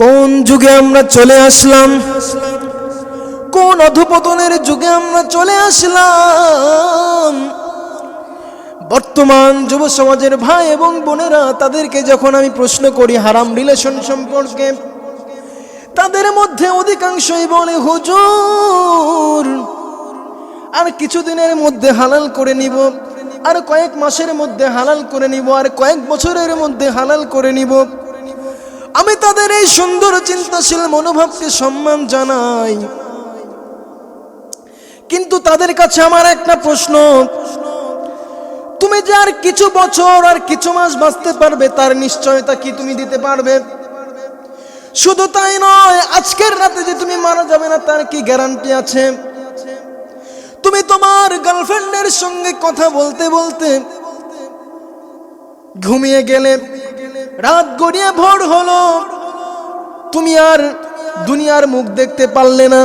কোন যুগে আমরা চলে আসলাম? কোন অধপতনের যুগে আমরা চলে আসলাম? বর্তমান যুব সমাজের ভাই এবং বোনেরা তাদেরকে যখন আমি প্রশ্ন করি হারাম রিলেশন সম্পর্কে, তাদের মধ্যে অধিকাংশই বলে, হুজুর, আর কিছুদিনের মধ্যে হালাল করে নিব, আর কয়েক মাসের মধ্যে হালাল করে নিব, আর কয়েক বছরের মধ্যে হালাল করে নিব। আমি তাদের এই সুন্দর চিন্তাশীল মনোভাবকে সম্মান জানাই। কিন্তু তাদের কাছে আমার একটা প্রশ্ন। তুমি যে আর কিছু বছর আর কিছু মাস বাঁচতে পারবে, তার নিশ্চয়তা কি তুমি দিতে পারবে? শুধু তাই নয়, আজকের রাতে যে তুমি মারা যাবে না, তার কি গ্যারান্টি আছে? তুমি তোমার গার্লফ্রেন্ডের সঙ্গে কথা বলতে বলতে ঘুমিয়ে গেলে রাত গড়িয়ে ভোর হলো। তুমি আর দুনিয়ার মুখ দেখতে পারলে না।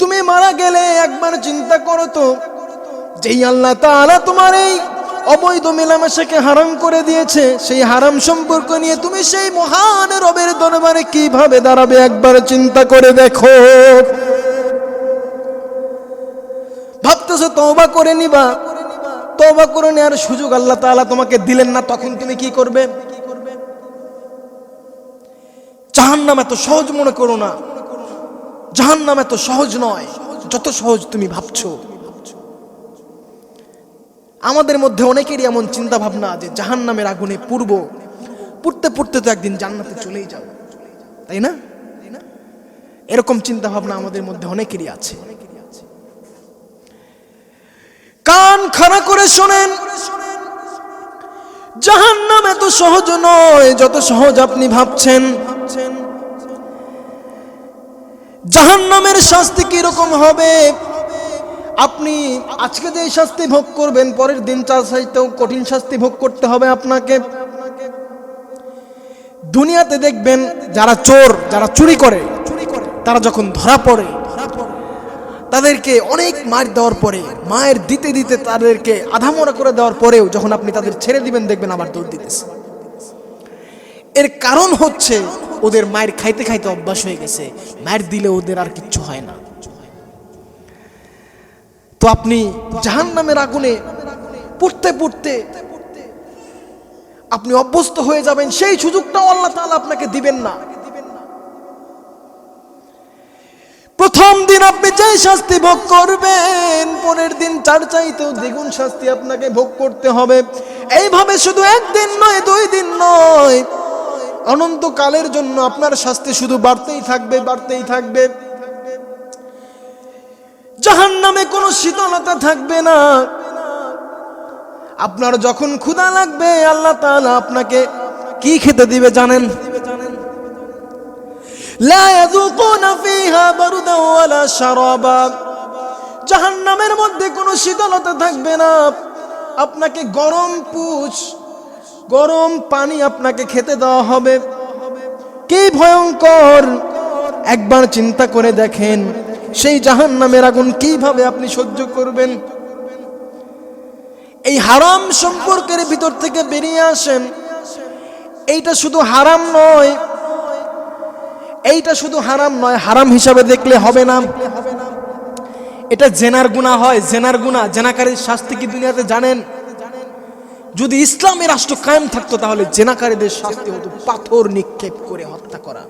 তুমি মারা গেলে একবার চিন্তা করো তো, যেই আল্লাহ তাআলা তোমার এই অবৈধ মেলামেশাকে হারাম করে দিয়েছে, সেই হারাম সম্পর্ক নিয়ে তুমি সেই মহান রবের দরবারে কীভাবে দাঁড়াবে একবার চিন্তা করে দেখো। ভাবতেছো তওবা করে নিবা তওবা করে নেওয়ার সুযোগ আল্লাহ তাআলা তোমাকে দিলেন না, তখন তুমি কি করবে? জাহান্নাম এত সহজ মনে করো না। জাহান্নাম এত সহজ নয়, যত সহজ তুমি ভাবছ। আমাদের মধ্যে অনেকেরই এমন চিন্তা ভাবনা যে জাহান্নামের আগুনে পূর্ব পুড়তে পুড়তে তো একদিন জান্নাতে চলেই যাবে। তাই না? এরকম চিন্তা ভাবনা আমাদের মধ্যে অনেকেরই আছে। কান খাড়া করে শোনেন। জাহান্নাম এত সহজ নয়, যত সহজ আপনি ভাবছেন। জাহান্নামের শাস্তি কীরকম হবে? আপনি আজকে যে শাস্তি ভোগ করবেন, পরের দিন চার চাইতেও কঠিন শাস্তি ভোগ করতে হবে আপনাকে। দুনিয়াতে দেখবেন, যারা চোর, যারা চুরি করে, তারা যখন ধরা পড়ে তাদেরকে অনেক মার দেওয়ার পরে, মায়ের দিতে দিতে তাদেরকে আধামরা করে দেওয়ার পরেও যখন আপনি তাদের ছেড়ে দিবেন, দেখবেন আবার দৌড় দিতেছে। এর কারণ হচ্ছে ওদের মায়ের খাইতে খাইতে অভ্যাস হয়ে গেছে। মায়ের দিলে ওদের আর কিচ্ছু হয় না। তো আপনি জাহান নামের আগুনে পড়তে পড়তে আপনি অভ্যস্ত হয়ে যাবেন, সেই সুযোগটাও আল্লাহ তাআলা আপনাকে দিবেন না। প্রথম দিন আপনি যে শাস্তি ভোগ করবেন, পরের দিন চার চাইতেও দ্বিগুণ শাস্তি আপনাকে ভোগ করতে হবে। এইভাবে শুধু একদিন নয়, দুই দিন নয়, অনন্তকালের জন্য আপনার শাস্তি শুধু বাড়তেই থাকবে বাড়তেই থাকবে। জাহান নামে কোনো শীতলতা থাকবে না। আপনার যখন ক্ষুধা লাগবে, আল্লাহ তাআলা আপনাকে কি খেতে দিবে জানেন? লা ইয়াযুকুনা ফিহা বারদান ওয়ালা শারাবা। জাহান্নামের মধ্যে কোনো শীতলতা থাকবে না। আপনাকে গরম পুষ গরম পানি আপনাকে খেতে দেওয়া হবে। কি ভয়ঙ্কর! একবার চিন্তা করে দেখেন, সেই জাহান্নামের আগুন কীভাবে আপনি সহ্য করবেন। এই হারাম সম্পর্কের ভিতর থেকে বেরিয়ে আসেন। এইটা শুধু হারাম নয় এইটা শুধু হারাম নয়, হারাম হিসাবে দেখলে হবে না। এটা জেনার গুণা হয়, জেনার গুণা জেনাকারীর শাস্তি কি দুনিয়াতে জানেন? যদি ইসলামের রাষ্ট্র কায়েম থাকতো তাহলে জেনাকারীদের শাস্তি হতো, পাথর নিক্ষেপ করে হত্যা করা।